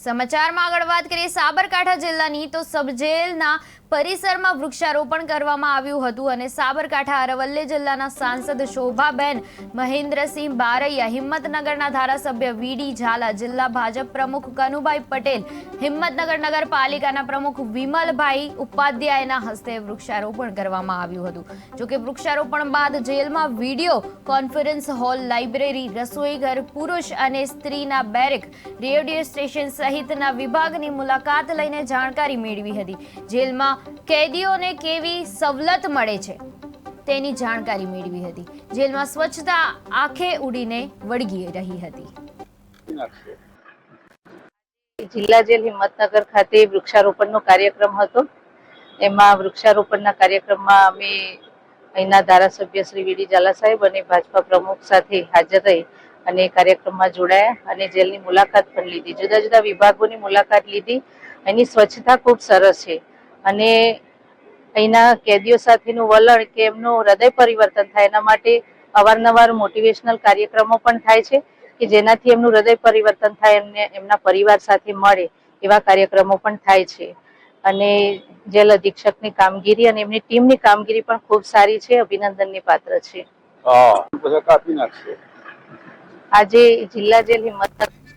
સમાચારમાં આગળ વાત કરીએ સાબરકાંઠા જિલ્લાની તો સબજેલના પરિસરમાં વૃક્ષારોપણ કરવામાં આવ્યું હતું અને સાબરકાંઠા અરવલ્લી જિલ્લાના સાંસદ શોભાબેન મહેન્દ્રસિંહ બારૈયા, હિંમતનગરના ધારાસભ્ય વીડી ઝાલા, જિલ્લા ભાજપ પ્રમુખ કનુભાઈ પટેલ, હિંમતનગર નગરપાલિકાના પ્રમુખ વિમલભાઈ ઉપાધ્યાયના હસ્તે વૃક્ષારોપણ કરવામાં આવ્યું હતું. જોકે વૃક્ષારોપણ બાદ જેલમાં વીડિયો કોન્ફરન્સ હોલ, લાઇબ્રેરી રસોઈ ઘર પુરુષ અને સ્ત્રીના બેરેક, રેડિયો સ્ટેશન સહિતના વિભાગની મુલાકાત લઈને જાણકારી મેળવી હતી. જેલમાં કેદીઓને કેવી સવલત મળે છે? તેની જાણકારી મેળવી હતી. જેલમાં સ્વચ્છતા આંખે ઉડીને વળગી રહી હતી. જિલ્લા જેલ હિંમતનગર ખાતે વૃક્ષારોપણનો કાર્યક્રમ હતો. એમાં વૃક્ષારોપણના કાર્યક્રમમાં અમે અહીંના ધારાસભ્ય શ્રી વીડી ઝાલા સાહેબ અને ભાજપા પ્રમુખ સાથે હાજર રહી અને કાર્યક્રમમાં જોડાયા અને જેલની મુલાકાત પણ લીધી. જુદા જુદા વિભાગોની મુલાકાત લીધી. એની સ્વચ્છતા ખૂબ સરસ છે. અને અહીંના કેદીઓ સાથેનું વલણ કે એમનું હૃદય પરિવર્તન થાય એના માટે અવારનવાર મોટિવેશનલ કાર્યક્રમો પણ થાય છે કે જેનાથી એમનું હૃદય પરિવર્તન થાય એમને એમના પરિવાર સાથે મળે એવા કાર્યક્રમો પણ થાય છે. અને જેલ અધિક્ષકની કામગીરી અને એમની ટીમની કામગીરી પણ ખૂબ સારી છે અભિનંદનની પાત્ર છે. આજે જિલ્લા જેલ હિંમતનગર